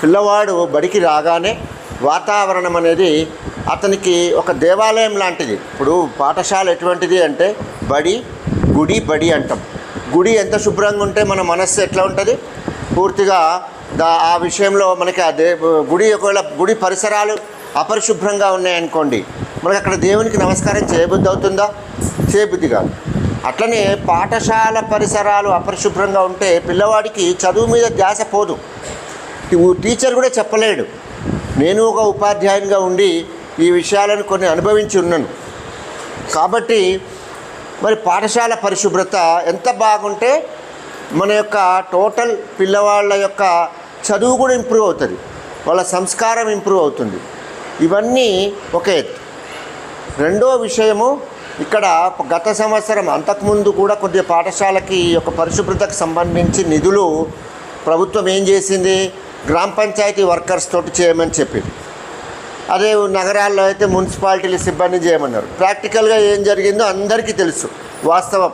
పిల్లవాడు బడికి రాగానే వాతావరణం అనేది అతనికి ఒక దేవాలయం లాంటిది. ఇప్పుడు పాఠశాల ఎటువంటిది అంటే బడి గుడి బడి అంటాం. గుడి ఎంత శుభ్రంగా ఉంటే మన మనస్సు ఎట్లా ఉంటుంది? పూర్తిగా దా ఆ విషయంలో మనకి ఆ దే గుడి ఒకవేళ గుడి పరిసరాలు అపరిశుభ్రంగా ఉన్నాయనుకోండి మనకి అక్కడ దేవునికి నమస్కారం చేయబుద్ధి అవుతుందా? చేయబుద్ధి కాదు. అట్లనే పాఠశాల పరిసరాలు అపరిశుభ్రంగా ఉంటే పిల్లవాడికి చదువు మీద ధ్యాస పోదు. టీచర్ కూడా చెప్పలేడు. నేను ఒక ఉపాధ్యాయునిగా ఉండి ఈ విషయాలను కొన్ని అనుభవించి ఉన్నాను. కాబట్టి మరి పాఠశాల పరిశుభ్రత ఎంత బాగుంటే మన యొక్క టోటల్ పిల్లవాళ్ళ యొక్క చదువు కూడా ఇంప్రూవ్ అవుతుంది. వాళ్ళ సంస్కారం ఇంప్రూవ్ అవుతుంది. ఇవన్నీ ఒక ఎత్తు. రెండో విషయము ఇక్కడ గత సంవత్సరం అంతకుముందు కూడా కొద్దిగా పాఠశాలకి ఈ యొక్క పరిశుభ్రతకు సంబంధించి నిధులు ప్రభుత్వం ఏం చేసింది? గ్రామ పంచాయతీ వర్కర్స్ తోటి చేయమని చెప్పింది. అదే నగరాల్లో అయితే మున్సిపాలిటీల సిబ్బంది చేయమన్నారు. ప్రాక్టికల్గా ఏం జరిగిందో అందరికీ తెలుసు. వాస్తవం.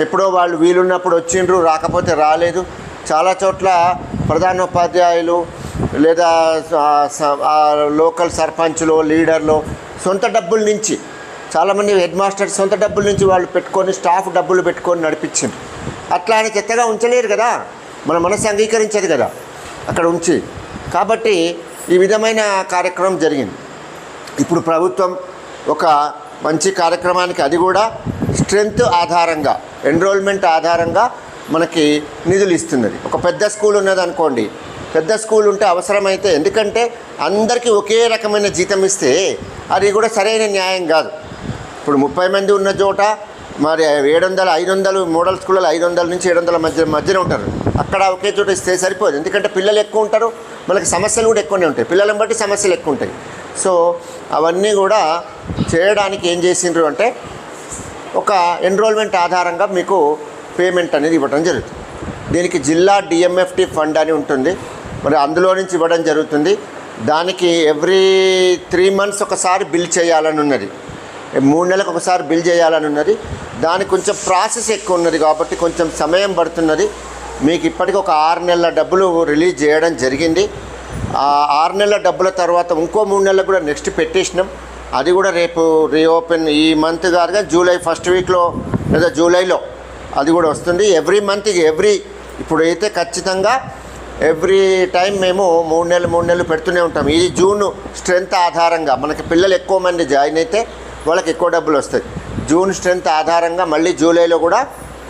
ఎప్పుడో వాళ్ళు వీలున్నప్పుడు వచ్చిండ్రు రాకపోతే రాలేదు. చాలా చోట్ల ప్రధానోపాధ్యాయులు లేదా స- లోకల్ సర్పంచ్లు లీడర్లు సొంత డబ్బుల నుంచి చాలామంది హెడ్ మాస్టర్ సొంత డబ్బుల నుంచి వాళ్ళు పెట్టుకొని స్టాఫ్ డబ్బులు పెట్టుకొని నడిపించింది అట్లా అని చెత్తగా ఉంచలేరు కదా. మన మనసు అంగీకరించదు కదా. అక్కడ ఉంచి. కాబట్టి ఈ విధమైన కార్యక్రమం జరిగింది. ఇప్పుడు ప్రభుత్వం ఒక మంచి కార్యక్రమానికి అది కూడా స్ట్రెంగ్త్ ఆధారంగా ఎన్రోల్మెంట్ ఆధారంగా మనకి నిధులు ఇస్తున్నది. ఒక పెద్ద స్కూల్ ఉన్నది అనుకోండి పెద్ద స్కూల్ ఉంటే అవసరమైతే ఎందుకంటే అందరికీ ఒకే రకమైన జీతం ఇస్తే అది కూడా సరైన న్యాయం కాదు. ఇప్పుడు ముప్పై మంది ఉన్న చోట మరి ఏడు వందల ఐదు వందలు మోడల్ స్కూళ్ళలో ఐదు వందల నుంచి ఏడు వందల మధ్య మధ్యన ఉంటారు. అక్కడ ఒకే చోట ఇస్తే సరిపోదు. ఎందుకంటే పిల్లలు ఎక్కువ ఉంటారు మనకి సమస్యలు కూడా ఎక్కువనే ఉంటాయి. పిల్లలను బట్టి సమస్యలు ఎక్కువ ఉంటాయి. సో అవన్నీ కూడా చేయడానికి ఏం చేసిండ్రు అంటే ఒక ఎన్రోల్మెంట్ ఆధారంగా మీకు పేమెంట్ అనేది ఇవ్వడం జరుగుతుంది. దీనికి జిల్లా డిఎంఎఫ్టి ఫండ్ అని ఉంటుంది. మరి అందులో నుంచి ఇవ్వడం జరుగుతుంది. దానికి ఎవ్రీ త్రీ మంత్స్ ఒకసారి బిల్ చేయాలని ఉన్నది. మూడు నెలలకు ఒకసారి బిల్ చేయాలని ఉన్నది. దానికి కొంచెం ప్రాసెస్ ఎక్కువ ఉన్నది కాబట్టి కొంచెం సమయం పడుతున్నది. మీకు ఇప్పటికి ఒక ఆరు నెలల డబ్బులు రిలీజ్ చేయడం జరిగింది. ఆ ఆరు నెలల డబ్బుల తర్వాత ఇంకో మూడు నెలలకు కూడా నెక్స్ట్ పెట్టేసినాం. అది కూడా రేపు రీఓపెన్ ఈ మంత్ కాదుగా జూలై ఫస్ట్ వీక్లో లేదా జూలైలో అది కూడా వస్తుంది. ఎవ్రీ మంత్ ఎవ్రీ ఇప్పుడు అయితే ఖచ్చితంగా ఎవ్రీ టైం మేము మూడు నెలలు మూడు నెలలు పెడుతూనే ఉంటాం. ఈ జూన్ స్ట్రెంత్ ఆధారంగా మనకి పిల్లలు ఎక్కువ మంది జాయిన్ అయితే వాళ్ళకి ఎక్కువ డబ్బులు వస్తాయి. జూన్ స్ట్రెంత్ ఆధారంగా మళ్ళీ జూలైలో కూడా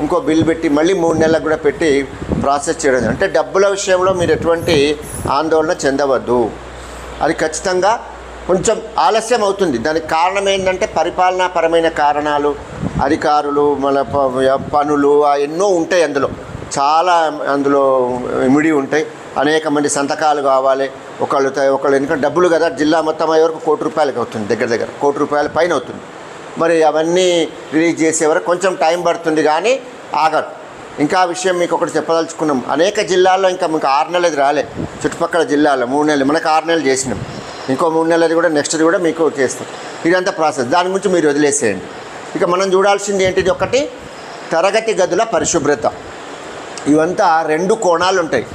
ఇంకో బిల్ పెట్టి మళ్ళీ మూడు నెలలకు కూడా పెట్టి ప్రాసెస్ చేయడం అంటే డబ్బుల విషయంలో మీరు ఎటువంటి ఆందోళన చెందవద్దు. అది ఖచ్చితంగా కొంచెం ఆలస్యం అవుతుంది. దానికి కారణం ఏంటంటే పరిపాలనాపరమైన కారణాలు అధికారులు మన ప- పనులు ఎన్నో ఉంటాయి అందులో. చాలా అందులో ఇమిడి ఉంటాయి. అనేక మంది సంతకాలు కావాలి. ఒకళ్ళు త- ఒకళ్ళు ఎందుకంటే డబ్బులు కదా జిల్లా మొత్తం అయ్యే వరకు కోటి రూపాయలకి అవుతుంది దగ్గర దగ్గర. కోటి రూపాయల పైన అవుతుంది. మరి అవన్నీ రిలీజ్ చేసే వరకు కొంచెం టైం పడుతుంది కానీ ఆగరు ఇంకా విషయం మీకు ఒకటి చెప్పదలుచుకున్నాం. అనేక జిల్లాల్లో ఇంకా మీకు ఆరు నెలలది రాలే. చుట్టుపక్కల జిల్లాలో మూడు నెలలు. మనకు ఆరు నెలలు చేసినాం. ఇంకో మూడు నెలది కూడా నెక్స్ట్ది కూడా మీకు చేస్తాం. ఇదంతా ప్రాసెస్ దాని గురించి మీరు వదిలేసేయండి. ఇక మనం చూడాల్సింది ఏంటిది ఒకటి? తరగతి గదుల పరిశుభ్రత. ఇవంతా రెండు కోణాలు ఉంటాయి.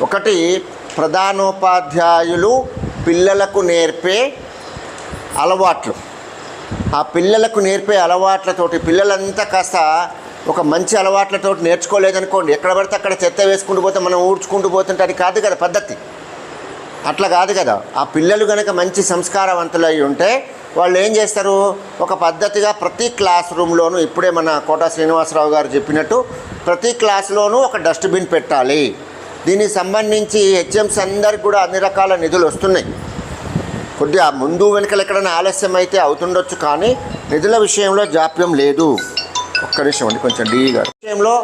ఒకటి ప్రధానోపాధ్యాయులు పిల్లలకు నేర్పే అలవాట్లు. ఆ పిల్లలకు నేర్పే అలవాట్లతోటి పిల్లలంతా కాస్త ఒక మంచి అలవాట్లతో నేర్చుకోలేదనుకోండి ఎక్కడ పడితే అక్కడ చెత్త వేసుకుంటూ పోతే మనం ఊడ్చుకుంటూ పోతుంటే అది కాదు కదా పద్ధతి. అట్లా కాదు కదా. ఆ పిల్లలు కనుక మంచి సంస్కారవంతులు అయి ఉంటే వాళ్ళు ఏం చేస్తారు? ఒక పద్ధతిగా ప్రతి క్లాస్ రూమ్లోనూ ఇప్పుడే మన కోట శ్రీనివాసరావు గారు చెప్పినట్టు ప్రతి క్లాస్లోనూ ఒక డస్ట్బిన్ పెట్టాలి. దీనికి సంబంధించి హెచ్ఎంస్ అందరికి కూడా అన్ని రకాల నిధులు వస్తున్నాయి. కొద్దిగా ముందు వెనుకలు ఎక్కడైనా ఆలస్యం అయితే అవుతుండొచ్చు కానీ నిధుల విషయంలో జాప్యం లేదు. ఒక్క నిమిషం అండి కొంచెం డీ గారు. విషయంలో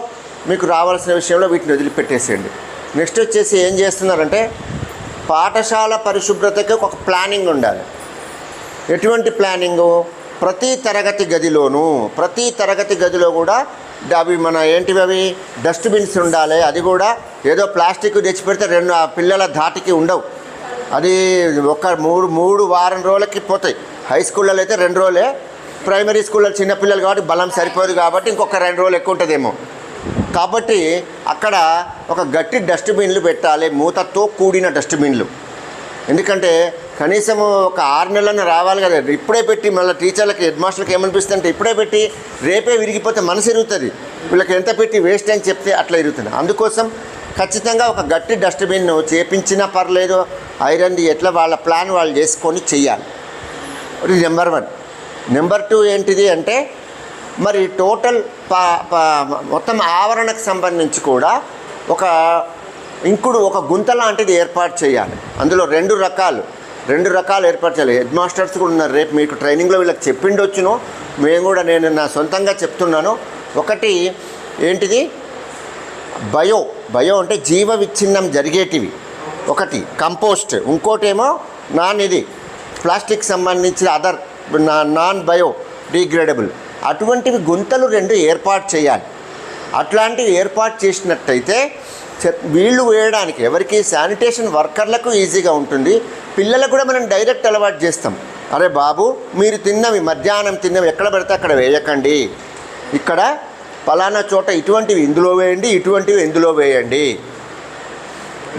మీకు రావాల్సిన విషయంలో వీటిని వదిలిపెట్టేసేయండి. నెక్స్ట్ వచ్చేసి ఏం చేస్తున్నారంటే పాఠశాల పరిశుభ్రతకి ఒక ప్లానింగ్ ఉండాలి. ఎటువంటి ప్లానింగు? ప్రతి తరగతి గదిలోనూ ప్రతి తరగతి గదిలో కూడా అవి మన ఏంటివి అవి? డస్ట్బిన్స్ ఉండాలి. అది కూడా ఏదో ప్లాస్టిక్ తెచ్చి పెడితే రెండు ఆ పిల్లల ధాటికి ఉండవు. అది ఒక మూడు మూడు వారం రోజులకి పోతాయి. హై స్కూళ్ళలో అయితే రెండు రోజులే. ప్రైమరీ స్కూల్లో చిన్నపిల్లలు కాబట్టి బలం సరిపోదు కాబట్టి ఇంకొక రెండు రోజులు ఎక్కువ ఉంటుందేమో. కాబట్టి అక్కడ ఒక గట్టి డస్ట్బిన్లు పెట్టాలి. మూతతో కూడిన డస్ట్బిన్లు ఎందుకంటే కనీసం ఒక ఆరు నెలలను రావాలి కదా. ఇప్పుడే పెట్టి మళ్ళీ టీచర్లకి హెడ్ మాస్టర్కి ఏమనిపిస్తుంది అంటే ఇప్పుడే పెట్టి రేపే విరిగిపోతే మనసు ఇరుగుతుంది. వీళ్ళకి ఎంత పెట్టి వేస్ట్ అని చెప్తే అట్లా ఇరుగుతుంది. అందుకోసం ఖచ్చితంగా ఒక గట్టి డస్ట్బిన్ చేపించినా పర్లేదు. ఐరన్ది ఎట్లా వాళ్ళ ప్లాన్ వాళ్ళు చేసుకొని చెయ్యాలి ఇది నెంబర్ వన్ నెంబర్ టూ ఏంటిది అంటే మరి టోటల్ మొత్తం ఆవరణకు సంబంధించి కూడా ఒక ఇంకుడు ఒక గుంత లాంటిది ఏర్పాటు చేయాలి. అందులో రెండు రకాలు. రెండు రకాలు ఏర్పాటు చేయాలి. హెడ్ మాస్టర్స్ కూడా ఉన్నారు. రేపు మీకు ట్రైనింగ్లో వీళ్ళకి చెప్పిండొచ్చును. మేము కూడా నేను నా సొంతంగా చెప్తున్నాను. ఒకటి ఏంటిది? బయో బయో అంటే జీవ విచ్ఛిన్నం జరిగేటివి. ఒకటి కంపోస్ట్. ఇంకోటేమో నాన్ ఇది. ప్లాస్టిక్ సంబంధించిన అదర్ నాన్ బయో డిగ్రేడబుల్. అటువంటివి గుంతలు రెండు ఏర్పాటు చేయాలి. అట్లాంటివి ఏర్పాటు చేసినట్టయితే వీళ్ళు వేయడానికి ఎవరికి శానిటేషన్ వర్కర్లకు ఈజీగా ఉంటుంది. పిల్లలకు కూడా మనం డైరెక్ట్ అలవాటు చేస్తాం. అరే బాబు మీరు తిన్నవి మధ్యాహ్నం తిన్నవి ఎక్కడ పెడితే అక్కడ వేయకండి. ఇక్కడ పలానా చోట ఇటువంటివి ఇందులో వేయండి ఇటువంటివి ఇందులో వేయండి.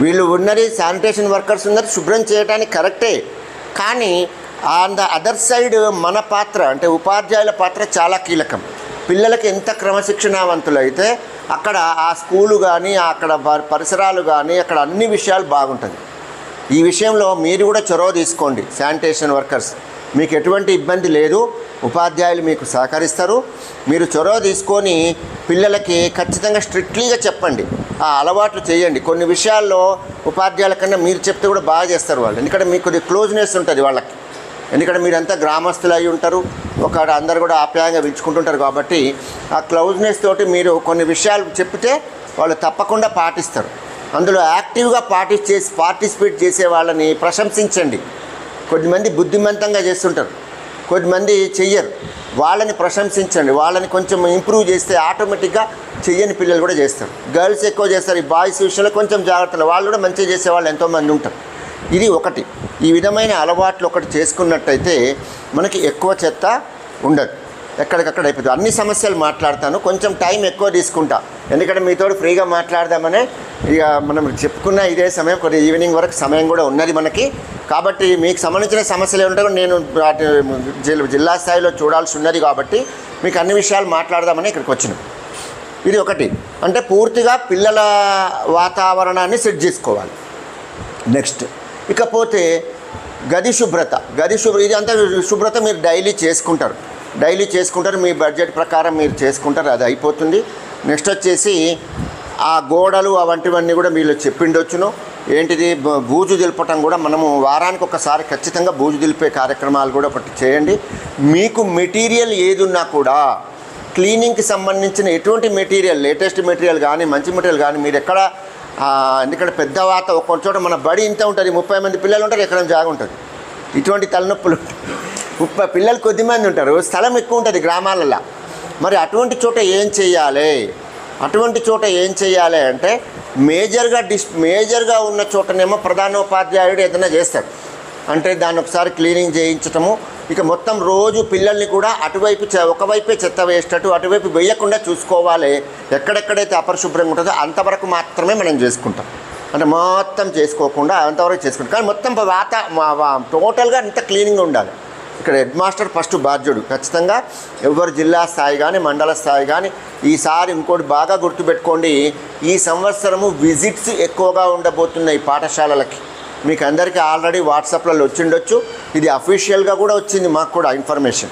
వీళ్ళు ఉన్నది శానిటేషన్ వర్కర్స్ ఉన్నది శుభ్రం చేయడానికి కరెక్టే. కానీ ఆన్ ద అదర్ సైడ్ మన పాత్ర అంటే ఉపాధ్యాయుల పాత్ర చాలా కీలకం. పిల్లలకి ఎంత క్రమశిక్షణావంతులైతే అక్కడ ఆ స్కూలు కానీ అక్కడ పరిసరాలు కానీ అక్కడ అన్ని విషయాలు బాగుంటుంది. ఈ విషయంలో మీరు కూడా చొరవ తీసుకోండి శానిటేషన్ వర్కర్స్. మీకు ఎటువంటి ఇబ్బంది లేదు ఉపాధ్యాయులు మీకు సహకరిస్తారు. మీరు చొరవ తీసుకొని పిల్లలకి ఖచ్చితంగా స్ట్రిక్ట్లీగా చెప్పండి. ఆ అలవాట్లు చేయండి. కొన్ని విషయాల్లో ఉపాధ్యాయుల కన్నా మీరు చెప్తే కూడా బాగా చేస్తారు వాళ్ళు. ఎందుకంటే మీకు కొద్ది క్లోజ్నెస్ ఉంటుంది వాళ్ళకి. ఎందుకంటే మీరంతా గ్రామస్తులు అయి ఉంటారు. ఒక అందరు కూడా ఆప్యాయంగా పిలుచుకుంటుంటారు కాబట్టి ఆ క్లోజ్నెస్ తోటి మీరు కొన్ని విషయాలు చెప్తే వాళ్ళు తప్పకుండా పాటిస్తారు. అందులో యాక్టివ్గా పార్టిస్ చేసి పార్టిసిపేట్ చేసే వాళ్ళని ప్రశంసించండి. కొద్దిమంది బుద్ధిమంతంగా చేస్తుంటారు. కొద్దిమంది చెయ్యరు. వాళ్ళని ప్రశంసించండి. వాళ్ళని కొంచెం ఇంప్రూవ్ చేస్తే ఆటోమేటిక్గా చెయ్యని పిల్లలు కూడా చేస్తారు. గర్ల్స్ ఎక్కువ చేస్తారు. ఈ బాయ్స్ విషయంలో కొంచెం జాగ్రత్తలు. వాళ్ళు కూడా మంచిగా చేసే వాళ్ళు ఎంతోమంది ఉంటారు. ఇది ఒకటి. ఈ విధమైన అలవాట్లు ఒకటి చేసుకున్నట్టయితే మనకి ఎక్కువ చెత్త ఉండదు. ఎక్కడికక్కడ అయిపోతుంది అన్ని సమస్యలు మాట్లాడతాను. కొంచెం టైం ఎక్కువ తీసుకుంటా. ఎందుకంటే మీతో ఫ్రీగా మాట్లాడదామనే ఇక మనం చెప్పుకున్న ఇదే సమయం కొద్ది ఈవినింగ్ వరకు సమయం కూడా ఉన్నది మనకి. కాబట్టి మీకు సంబంధించిన సమస్యలు ఏమిటో నేను వాటి జిల్లా స్థాయిలో చూడాల్సి ఉన్నది కాబట్టి మీకు అన్ని విషయాలు మాట్లాడదామని ఇక్కడికి వచ్చినాం. ఇది ఒకటి. అంటే పూర్తిగా పిల్లల వాతావరణాన్ని సెట్ చేసుకోవాలి. నెక్స్ట్. ఇకపోతే గది శుభ్రత. గది శుభ్ర ఇది అంతా శుభ్రత మీరు డైలీ చేసుకుంటారు. డైలీ చేసుకుంటారు. మీ బడ్జెట్ ప్రకారం మీరు చేసుకుంటారు. అది అయిపోతుంది. నెక్స్ట్ వచ్చేసి ఆ గోడలు అవంటివన్నీ కూడా మీరు చెప్పిండొచ్చును. ఏంటిది? బూజు దిలపటం కూడా మనము వారానికి ఒకసారి ఖచ్చితంగా బూజు దిలిపే కార్యక్రమాలు కూడా ఒకటి చేయండి. మీకు మెటీరియల్ ఏదున్నా కూడా క్లీనింగ్కి సంబంధించిన ఎటువంటి మెటీరియల్ లేటెస్ట్ మెటీరియల్ కానీ మంచి మెటీరియల్ కానీ మీరు ఎక్కడ ఎందుకంటే పెద్ద వాత ఒక చోట మన బడి ఇంత ఉంటుంది. ముప్పై మంది పిల్లలు ఉంటారు. ఎక్కడ జాగా ఉంటుంది. ఇటువంటి తలనొప్పులు ఉంటాయి. ముప్పై పిల్లలు కొద్దిమంది ఉంటారు. స్థలం ఎక్కువ ఉంటుంది గ్రామాలలో. మరి అటువంటి చోట ఏం చేయాలి? అటువంటి చోట ఏం చేయాలి అంటే మేజర్గా డిస్ మేజర్గా ఉన్న చోటనేమో ప్రధానోపాధ్యాయుడు ఏదైనా చేస్తాడు. అంటే దాన్ని ఒకసారి క్లీనింగ్ చేయించటము ఇక మొత్తం రోజు పిల్లల్ని కూడా అటువైపు చె- ఒకవైపే చెత్త వేసేటట్టు అటువైపు వేయకుండా చూసుకోవాలి. ఎక్కడెక్కడైతే అపరిశుభ్రంగా ఉంటుందో అంతవరకు మాత్రమే మనం చేసుకుంటాం. అంటే మొత్తం చేసుకోకుండా అంతవరకు చేసుకుంటాం. కానీ మొత్తం వాత వా- టోటల్గా అంత క్లీనింగ్ ఉండాలి. ఇక్కడ హెడ్ మాస్టర్ ఫస్ట్ బాధ్యుడు. ఖచ్చితంగా ఎవరు జిల్లా స్థాయి కానీ మండల స్థాయి కానీ ఈసారి ఇంకోటి బాగా గుర్తుపెట్టుకోండి. ఈ సంవత్సరము విజిట్స్ ఎక్కువగా ఉండబోతున్నాయి పాఠశాలలకి. మీకు అందరికీ ఆల్రెడీ వాట్సాప్లలో వచ్చిండొచ్చు. ఇది అఫీషియల్గా కూడా వచ్చింది మాకు కూడా ఇన్ఫర్మేషన్.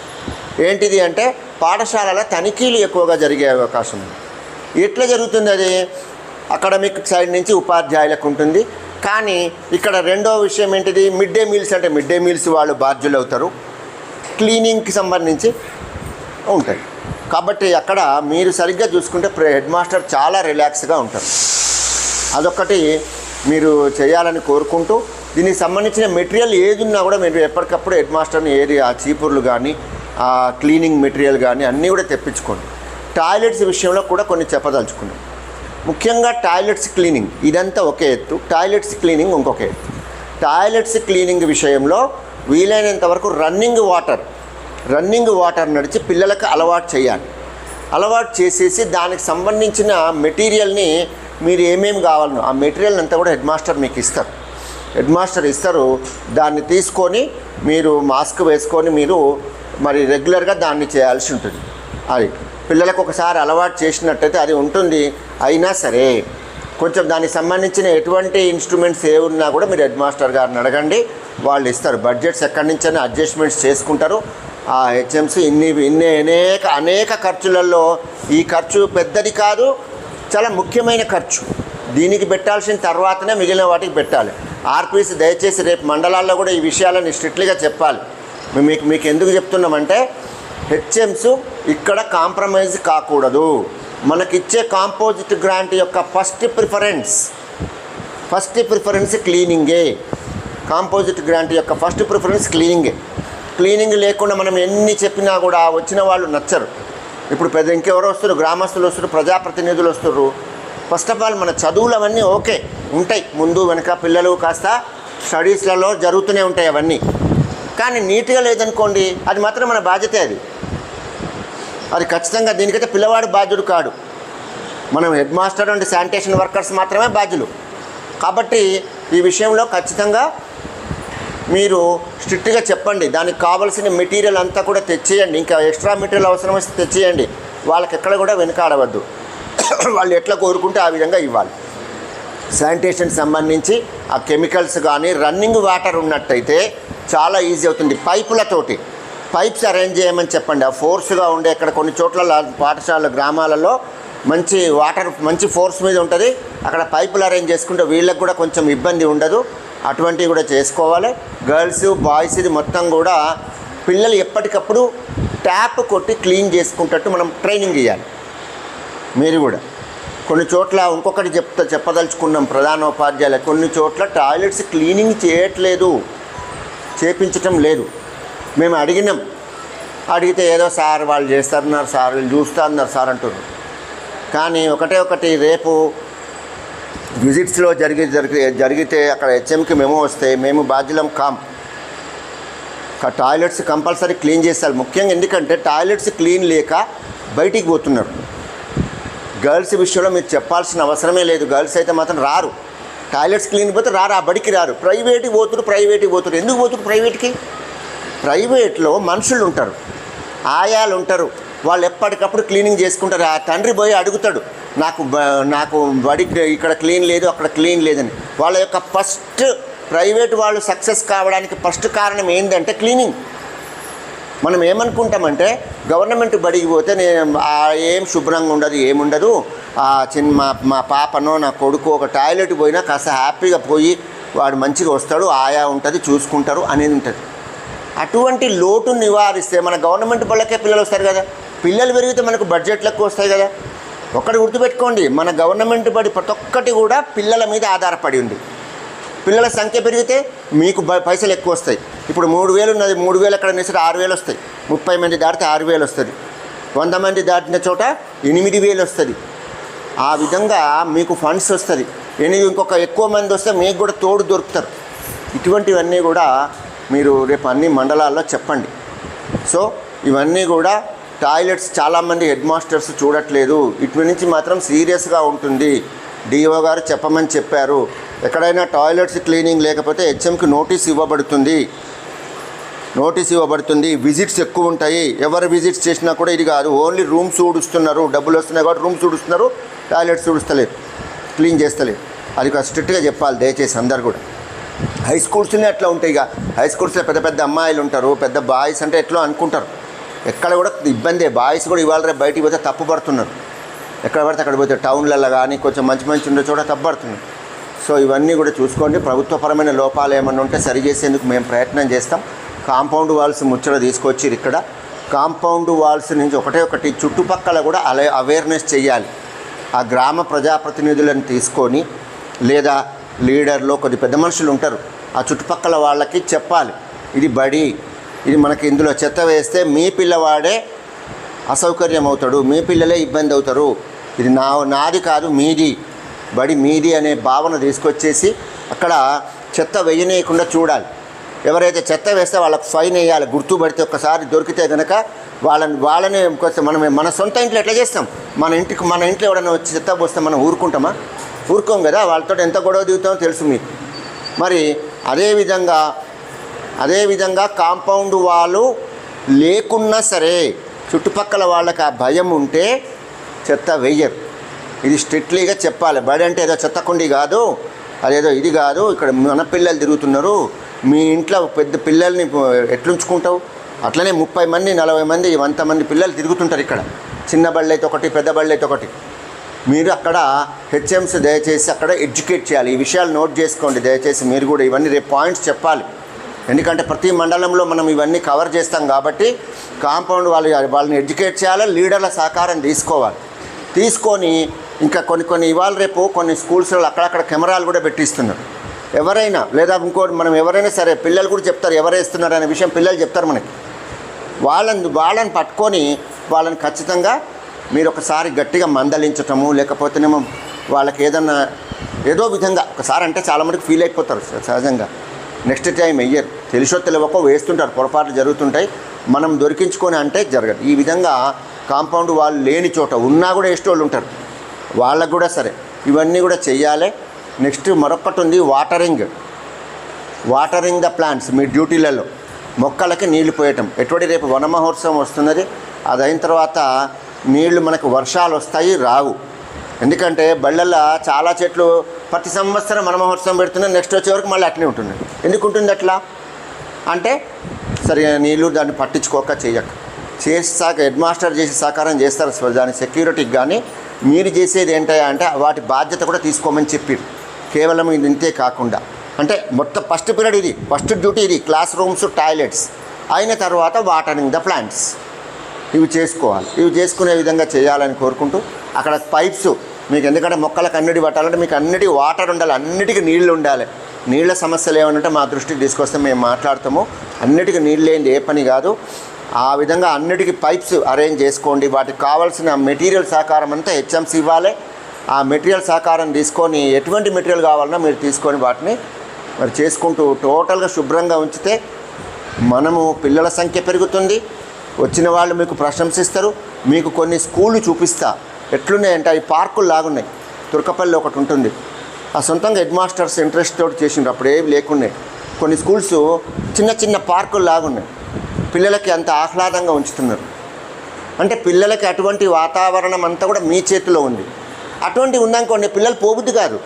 ఏంటిది అంటే పాఠశాలల తనిఖీలు ఎక్కువగా జరిగే అవకాశం ఉంది. ఎట్లా జరుగుతుంది అది? అకాడమిక్ సైడ్ నుంచి ఉపాధ్యాయులకు ఉంటుంది. కానీ ఇక్కడ రెండో విషయం ఏంటిది? మిడ్ డే మీల్స్ అంటే మిడ్ డే మీల్స్ వాళ్ళు బాధ్యులు అవుతారు క్లీనింగ్కి సంబంధించి ఉంటాయి. కాబట్టి అక్కడ మీరు సరిగ్గా చూసుకుంటే హెడ్ మాస్టర్ చాలా రిలాక్స్గా ఉంటారు. అదొక్కటి మీరు చేయాలని కోరుకుంటూ దీనికి సంబంధించిన మెటీరియల్ ఏది ఉన్నా కూడా మీరు ఎప్పటికప్పుడు హెడ్ మాస్టర్ని ఏది ఆ చీపుర్లు కానీ ఆ క్లీనింగ్ మెటీరియల్ కానీ అన్నీ కూడా తెప్పించుకోండి. టాయిలెట్స్ విషయంలో కూడా కొన్ని చెప్పదలుచుకున్నాం. ముఖ్యంగా టాయిలెట్స్ క్లీనింగ్ ఇదంతా ఒకే ఎత్తు. టాయిలెట్స్ క్లీనింగ్ ఇంకొక ఎత్తు. టాయిలెట్స్ క్లీనింగ్ విషయంలో వీలైనంత వరకు రన్నింగ్ వాటర్ రన్నింగ్ వాటర్ నడిచి పిల్లలకు అలవాటు చేయాలి. అలవాటు చేసేసి దానికి సంబంధించిన మెటీరియల్ని మీరు ఏమేమి కావాలనో ఆ మెటీరియల్ అంతా కూడా హెడ్ మాస్టర్ మీకు ఇస్తారు. హెడ్ మాస్టర్ ఇస్తారు దాన్ని తీసుకొని మీరు మాస్క్ వేసుకొని మీరు మరి రెగ్యులర్గా దాన్ని చేయాల్సి ఉంటుంది. అది పిల్లలకు ఒకసారి అలవాటు చేసినట్టయితే అది ఉంటుంది అయినా సరే కొంచెం దానికి సంబంధించిన ఎటువంటి ఇన్స్ట్రుమెంట్స్ ఏ ఉన్నా కూడా మీరు హెడ్ మాస్టర్ గారిని అడగండి. వాళ్ళు ఇస్తారు. బడ్జెట్స్ ఎక్కడి నుంచైనా అడ్జస్ట్మెంట్స్ చేసుకుంటారు. ఆ హెచ్ఎంసీ ఇన్ని ఇన్ని అనేక అనేక ఖర్చులలో ఈ ఖర్చు పెద్దది కాదు చాలా ముఖ్యమైన ఖర్చు. దీనికి పెట్టాల్సిన తర్వాతనే మిగిలిన వాటికి పెట్టాలి. ఆర్పీసీ దయచేసి రేపు మండలాల్లో కూడా ఈ విషయాలను స్ట్రిక్ట్లీగా చెప్పాలి. మీకు మీకు ఎందుకు చెప్తున్నామంటే హెచ్ఎంస్ ఇక్కడ కాంప్రమైజ్ కాకూడదు. మనకిచ్చే కాంపోజిట్ గ్రాంట్ యొక్క ఫస్ట్ ప్రిఫరెన్స్ ఫస్ట్ ప్రిఫరెన్స్ క్లీనింగే. కాంపోజిట్ గ్రాంట్ యొక్క ఫస్ట్ ప్రిఫరెన్స్ క్లీనింగే. క్లీనింగ్ లేకుండా మనం ఎన్ని చెప్పినా కూడా వచ్చిన వాళ్ళు నచ్చరు. ఇప్పుడు పెద్ద ఇంకెవరు వస్తారు గ్రామస్తులు వస్తారు ప్రజాప్రతినిధులు వస్తారు. ఫస్ట్ ఆఫ్ ఆల్ మన చదువులు అవన్నీ ఓకే ఉంటాయి. ముందు వెనక పిల్లలు కాస్త స్టడీస్లలో జరుగుతూనే ఉంటాయి అవన్నీ. కానీ నీట్గా లేదనుకోండి అది మాత్రం మన బాధ్యతే అది. అది ఖచ్చితంగా దీనికైతే పిల్లవాడు బాధ్యుడు కాడు. మనం head master and sanitation workers మాత్రమే బాధ్యులు. కాబట్టి ఈ విషయంలో ఖచ్చితంగా మీరు స్ట్రిక్ట్గా చెప్పండి. దానికి కావాల్సిన మెటీరియల్ అంతా కూడా తెచ్చేయండి. ఇంకా ఎక్స్ట్రా మెటీరియల్ అవసరం వస్తే తెచ్చేయండి. వాళ్ళకి ఎక్కడ కూడా వెనకాడవద్దు. వాళ్ళు ఎట్లా కోరుకుంటే ఆ విధంగా ఇవ్వాలి. శానిటేషన్ సంబంధించి ఆ కెమికల్స్ కానీ రన్నింగ్ వాటర్ ఉన్నట్టయితే చాలా ఈజీ అవుతుంది. పైపులతోటి పైప్స్ అరేంజ్ చేయమని చెప్పండి. ఆ ఫోర్స్గా ఉండే ఇక్కడ కొన్ని చోట్ల పాఠశాల గ్రామాలలో మంచి వాటర్ మంచి ఫోర్స్ మీద ఉంటుంది. అక్కడ పైపులు అరేంజ్ చేసుకుంటే వీళ్ళకి కూడా కొంచెం ఇబ్బంది ఉండదు. అటువంటివి కూడా చేసుకోవాలి. గర్ల్స్ బాయ్స్ ఇది మొత్తం కూడా పిల్లలు ఎప్పటికప్పుడు ట్యాప్ కొట్టి క్లీన్ చేసుకుంటట్టు మనం ట్రైనింగ్ ఇవ్వాలి మీరు కూడా. కొన్ని చోట్ల ఇంకొకటి చెప్తా చెప్పదలుచుకున్నాం ప్రధానోపాధ్యాయులు కొన్ని చోట్ల టాయిలెట్స్ క్లీనింగ్ చేయట్లేదు. చేపించటం లేదు. మేము అడిగినాం. అడిగితే ఏదో సార్ వాళ్ళు చేస్తారన్నారు సార్ వీళ్ళు చూస్తా అన్నారు సార్ అంటున్నారు. కానీ ఒకటే ఒకటి రేపు విజిట్స్లో జరిగి జరిగి జరిగితే అక్కడ హెచ్ఎంకి మేము వస్తే మేము బాధ్యులం కాం. టాయిలెట్స్ కంపల్సరీ క్లీన్ చేస్తారు. ముఖ్యంగా ఎందుకంటే టాయిలెట్స్ క్లీన్ లేక బయటికి పోతున్నారు. గర్ల్స్ విషయంలో మీరు చెప్పాల్సిన అవసరమే లేదు. గర్ల్స్ అయితే మాత్రం రారు. టాయిలెట్స్ క్లీన్ పోతే రారు ఆ బడికి రారు. ప్రైవేట్కి పోతురు ప్రైవేట్కి పోతురు. ఎందుకు పోతురు ప్రైవేట్కి? ప్రైవేట్లో మనుషులు ఉంటారు ఆయాలు ఉంటారు వాళ్ళు ఎప్పటికప్పుడు క్లీనింగ్ చేసుకుంటారు. ఆ తండ్రి పోయి అడుగుతాడు నాకు నాకు బడి ఇక్కడ క్లీన్ లేదు అక్కడ క్లీన్ లేదని. వాళ్ళ యొక్క ఫస్ట్ ప్రైవేట్ వాళ్ళు సక్సెస్ కావడానికి ఫస్ట్ కారణం ఏంటంటే క్లీనింగ్. మనం ఏమనుకుంటామంటే గవర్నమెంట్ బడికి పోతే నేను ఏం శుభ్రంగా ఉండదు ఏముండదు. ఆ చిన్న మా మా పాపనో నా కొడుకు ఒక టాయిలెట్ పోయినా కాస్త హ్యాపీగా పోయి వాడు మంచిగా వస్తాడు ఆయా ఉంటుంది చూసుకుంటారు అనేది ఉంటుంది. అటువంటి లోటు నివారిస్తే మన గవర్నమెంట్ బళ్ళకే పిల్లలు వస్తారు కదా. పిల్లలు పెరిగితే మనకు బడ్జెట్లు ఎక్కువ వస్తాయి కదా. ఒక్కటి గుర్తుపెట్టుకోండి మన గవర్నమెంట్ బడి ప్రతి ఒక్కటి కూడా పిల్లల మీద ఆధారపడి ఉంది. పిల్లల సంఖ్య పెరిగితే మీకు పైసలు ఎక్కువ వస్తాయి. ఇప్పుడు మూడు వేలు ఉన్నది మూడు వేలు ఎక్కడ నేసరి ఆరు వేలు వస్తాయి. ముప్పై మంది దాటితే ఆరు వేలు వస్తుంది. వంద మంది దాటిన చోట ఎనిమిది వేలు వస్తుంది. ఆ విధంగా మీకు ఫండ్స్ వస్తుంది. ఎనిమిది ఇంకొక ఎక్కువ మంది వస్తే మీకు కూడా తోడు దొరుకుతారు. ఇటువంటివన్నీ కూడా మీరు రేపు అన్ని మండలాల్లో చెప్పండి. సో ఇవన్నీ కూడా టాయిలెట్స్ చాలామంది హెడ్ మాస్టర్స్ చూడట్లేదు. ఇటు నుంచి మాత్రం సీరియస్గా ఉంటుంది. డిఓ గారు చెప్పమని చెప్పారు. ఎక్కడైనా టాయిలెట్స్ క్లీనింగ్ లేకపోతే హెచ్ఎంకి నోటీస్ ఇవ్వబడుతుంది. నోటీస్ ఇవ్వబడుతుంది. విజిట్స్ ఎక్కువ ఉంటాయి. ఎవరు విజిట్స్ చేసినా కూడా ఇది కాదు. ఓన్లీ రూమ్స్ ఊడుస్తున్నారు. డబ్బులు వస్తున్నాయి కాబట్టి రూమ్స్ ఊడుస్తున్నారు. టాయిలెట్స్ ఊడుస్తలేరు క్లీన్ చేస్తలేరు అది స్ట్రిక్ట్గా చెప్పాలి దయచేసి అందరు కూడా. హై స్కూల్స్లోనే అట్లా ఉంటాయి ఇక. హై స్కూల్స్లో పెద్ద పెద్ద అమ్మాయిలు ఉంటారు. పెద్ద బాయ్స్ అంటే ఎట్లా అనుకుంటారు? ఎక్కడ కూడా ఇబ్బందే. బాయ్స్ కూడా ఇవాళ రేపు బయటికి పోతే తప్పు పడుతున్నారు. ఎక్కడ పడితే అక్కడ పోతే టౌన్లలో కానీ కొంచెం మంచి మంచి ఉండే చోట తప్పు పడుతున్నారు. సో ఇవన్నీ కూడా చూసుకోండి. ప్రభుత్వపరమైన లోపాలు ఏమన్నా ఉంటే సరి చేసేందుకు మేము ప్రయత్నం చేస్తాం. కాంపౌండ్ వాల్స్ ముచ్చట తీసుకొచ్చి ఇక్కడ. కాంపౌండ్ వాల్స్ నుంచి ఒకటే ఒకటి చుట్టుపక్కల కూడా అలే అవేర్నెస్ చేయాలి. ఆ గ్రామ ప్రజాప్రతినిధులను తీసుకొని లేదా లీడర్లో కొద్ది పెద్ద మనుషులు ఉంటారు. ఆ చుట్టుపక్కల వాళ్ళకి చెప్పాలి. ఇది బడి ఇది మనకి ఇందులో చెత్త వేస్తే మీ పిల్లవాడే అసౌకర్యం అవుతాడు మీ పిల్లలే ఇబ్బంది అవుతారు ఇది నా నాది కాదు మీది. బడి మీది అనే భావన తీసుకొచ్చేసి అక్కడ చెత్త వేయనీయకుండా చూడాలి. ఎవరైతే చెత్త వేస్తే వాళ్ళకి ఫైన్ వేయాలి గుర్తుపడితే ఒక్కసారి దొరికితే కనుక వాళ్ళని వాళ్ళని మనం మన సొంత ఇంట్లో ఎట్లా చేస్తాం? మన ఇంటికి మన ఇంట్లో ఎవడైనా వచ్చి చెత్త పోస్తే మనం ఊరుకుంటామా? ఊరుకోం కదా వాళ్ళతో ఎంత గొడవ దిగుతామో తెలుసు మీకు. మరి అదేవిధంగా అదేవిధంగా కాంపౌండ్ వాళ్ళు లేకున్నా సరే చుట్టుపక్కల వాళ్ళకి ఆ భయం ఉంటే చెత్త వెయ్యరు ఇది స్ట్రిక్ట్లీగా చెప్పాలి. బడి అంటే ఏదో చెత్తకుండి కాదు అదేదో ఇది కాదు ఇక్కడ మన పిల్లలు తిరుగుతున్నారు. మీ ఇంట్లో పెద్ద పిల్లల్ని ఎట్లుంచుకుంటావు? అట్లనే ముప్పై మంది నలభై మంది వంద మంది పిల్లలు తిరుగుతుంటారు ఇక్కడ. చిన్న బళ్ళు అయితే ఒకటి పెద్ద బళ్ళు అయితే ఒకటి. మీరు అక్కడ హెచ్ఎంస్ దయచేసి అక్కడ ఎడ్యుకేట్ చేయాలి. ఈ విషయాలు నోట్ చేసుకోండి. దయచేసి మీరు కూడా ఇవన్నీ రేపు పాయింట్స్ చెప్పాలి. ఎందుకంటే ప్రతి మండలంలో మనం ఇవన్నీ కవర్ చేస్తాం కాబట్టి కాంపౌండ్ వాళ్ళు వాళ్ళని ఎడ్యుకేట్ చేయాలి లీడర్ల సహకారం తీసుకోవాలి. తీసుకొని ఇంకా కొన్ని కొన్ని ఇవాళ రేపు కొన్ని స్కూల్స్లో అక్కడక్కడ కెమెరాలు కూడా పెట్టిస్తున్నారు. ఎవరైనా లేదా ఇంకోటి మనం ఎవరైనా సరే పిల్లలు కూడా చెప్తారు ఎవరు అనే విషయం పిల్లలు చెప్తారు మనకి. వాళ్ళని వాళ్ళని పట్టుకొని వాళ్ళని ఖచ్చితంగా మీరు ఒకసారి గట్టిగా మందలించటము లేకపోతేనేమో వాళ్ళకి ఏదన్నా ఏదో విధంగా ఒకసారి అంటే చాలామందికి ఫీల్ అయిపోతారు సహజంగా. నెక్స్ట్ టైం వెయ్యరు తెలిసో తెలియకో వేస్తుంటారు. పొరపాట్లు జరుగుతుంటాయి. మనం దొరికించుకొని అంటే జరగదు. ఈ విధంగా కాంపౌండ్ వాళ్ళు లేని చోట ఉన్నా కూడా ఎష్టోళ్ళు ఉంటారు. వాళ్ళకు కూడా సరే. ఇవన్నీ కూడా చేయాలి నెక్స్ట్ మరొకటి ఉంది వాటరింగ్. వాటరింగ్ ద ప్లాంట్స్ మీ డ్యూటీలలో. మొక్కలకి నీళ్ళు పోయటం. ఎటువంటి రేపు వన మహోత్సవం వస్తున్నది? అది అయిన తర్వాత నీళ్ళు మనకు వర్షాలు వస్తాయి రావు. ఎందుకంటే బళ్ళల్లో చాలా చెట్లు ప్రతి సంవత్సరం వన మహోత్సవం నెక్స్ట్ వచ్చే వరకు మళ్ళీ అట్నే ఉంటుంది. ఎందుకు ఉంటుంది అట్లా? అంటే సరిగా నీళ్ళు దాన్ని పట్టించుకోక చేయక. చేసాక హెడ్ మాస్టర్ చేసి సహకారం చేస్తారు దాని సెక్యూరిటీకి కానీ మీరు చేసేది ఏంటంటే అంటే వాటి బాధ్యత కూడా తీసుకోమని చెప్పారు. కేవలం ఇది ఇంతే కాకుండా. అంటే మొత్తం ఫస్ట్ పీరియడ్ ఇది ఫస్ట్ డ్యూటీ ఇది క్లాస్ రూమ్స్ టాయిలెట్స్ అయిన తర్వాత వాటరింగ్ ద ప్లాంట్స్ ఇవి చేసుకోవాలి. ఇవి చేసుకునే విధంగా చేయాలని కోరుకుంటూ అక్కడ పైప్స్ మీకు ఎందుకంటే మొక్కలకు అన్నిటి పట్టాలంటే మీకు అన్నిటి వాటర్ ఉండాలి అన్నిటికీ నీళ్ళు ఉండాలి. నీళ్ళ సమస్యలు ఏమైనా మా దృష్టికి తీసుకొస్తే మేము మాట్లాడతాము. అన్నిటికీ నీళ్ళు లేనిది ఏ పని కాదు. ఆ విధంగా అన్నిటికీ పైప్స్ అరేంజ్ చేసుకోండి. వాటికి కావాల్సిన మెటీరియల్ సహకారం అంతా హెచ్ఎంసి ఇవ్వాలి. ఆ మెటీరియల్ సహకారం తీసుకొని ఎటువంటి మెటీరియల్ కావాలన్నా మీరు తీసుకొని వాటిని మరి చేసుకుంటూ టోటల్గా శుభ్రంగా ఉంచితే మనము పిల్లల సంఖ్య పెరుగుతుంది. వచ్చిన వాళ్ళు మీకు ప్రశంసిస్తారు. మీకు కొన్ని స్కూళ్ళు చూపిస్తా. ఎట్లున్నాయంటే అవి పార్కులు లాగున్నాయి. తుర్కపల్లి ఒకటి ఉంటుంది. ఆ సొంతంగా హెడ్ మాస్టర్స్ ఇంట్రెస్ట్ తోటి చేసిండ్రు అప్పుడు ఏవి లేకున్నాయి కొన్ని స్కూల్స్ చిన్న చిన్న పార్కులు లాగున్నాయి. పిల్లలకి అంత ఆహ్లాదంగా ఉంచుతున్నారు. అంటే పిల్లలకి అటువంటి వాతావరణం అంతా కూడా మీ చేతిలో ఉంది. అటువంటి ఉందనుకోండి పిల్లలు పోబుద్ది కాదు.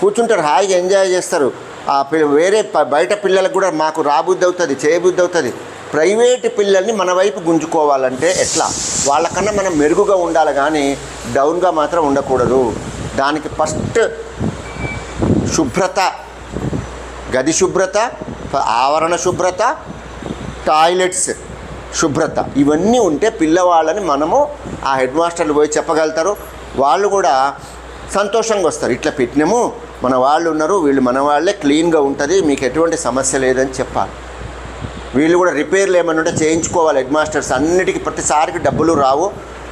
కూర్చుంటారు హాయిగా ఎంజాయ్ చేస్తారు. ఆ వేరే బయట పిల్లలకు కూడా మాకు రాబుద్ది అవుతుంది చేయబుద్ది అవుతుంది. ప్రైవేట్ పిల్లల్ని మన వైపు గుంజుకోవాలంటే ఎట్లా? వాళ్ళకన్నా మనం మెరుగుగా ఉండాలి కానీ డౌన్గా మాత్రం ఉండకూడదు. దానికి ఫస్ట్ శుభ్రత గది శుభ్రత ఆవరణ శుభ్రత టాయిలెట్స్ శుభ్రత. ఇవన్నీ ఉంటే పిల్లవాళ్ళని మనము ఆ హెడ్ మాస్టర్లు పోయి చెప్పగలుగుతారు. వాళ్ళు కూడా సంతోషంగా వస్తారు. ఇట్లా పెట్టినాము మన వాళ్ళు ఉన్నారు వీళ్ళు మన వాళ్ళే క్లీన్గా ఉంటుంది మీకు ఎటువంటి సమస్య లేదని చెప్పాలి. వీళ్ళు కూడా రిపేర్లు ఏమైనా ఉంటే చేయించుకోవాలి హెడ్ మాస్టర్స్. అన్నిటికీ ప్రతిసారికి డబ్బులు రావు.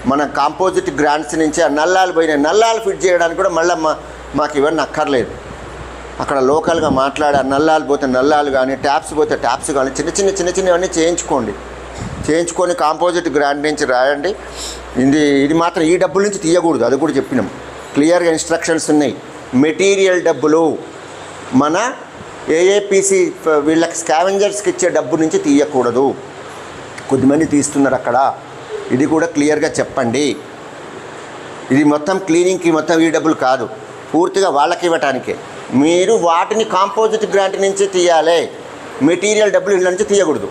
మన కాంపోజిట్ గ్రాంట్స్ నుంచి ఆ నల్లాలు పోయినాయి. నల్లాలు ఫిట్ చేయడానికి కూడా మళ్ళీ మా మాకు ఇవన్నీ అక్కర్లేదు. అక్కడ లోకల్గా మాట్లాడే నల్లాలు పోతే నల్లాలు కానీ ట్యాప్స్ పోతే ట్యాప్స్ కానీ చిన్న చిన్న చిన్న చిన్నవన్నీ చేయించుకోండి. చేయించుకొని కాంపోజిట్ గ్రాండ్ నుంచి రాయండి. ఇది ఇది మాత్రం ఈ డబ్బుల నుంచి తీయకూడదు. అది కూడా చెప్పినాం. క్లియర్గా ఇన్స్ట్రక్షన్స్ ఉన్నాయి. మెటీరియల్ డబ్బులు మన ఏఏపీసీ వీళ్ళకి స్కావెంజర్స్కి ఇచ్చే డబ్బు నుంచి తీయకూడదు. కొద్దిమంది తీస్తున్నారు అక్కడ. ఇది కూడా క్లియర్గా చెప్పండి. ఇది మొత్తం క్లీనింగ్కి మొత్తం ఈ డబ్బులు కాదు. పూర్తిగా వాళ్ళకి ఇవ్వటానికే. మీరు వాటిని కాంపోజిట్ గ్రాంట్ నుంచి తీయాలి. మెటీరియల్ డబ్బులు ఇళ్ళ నుంచి తీయకూడదు.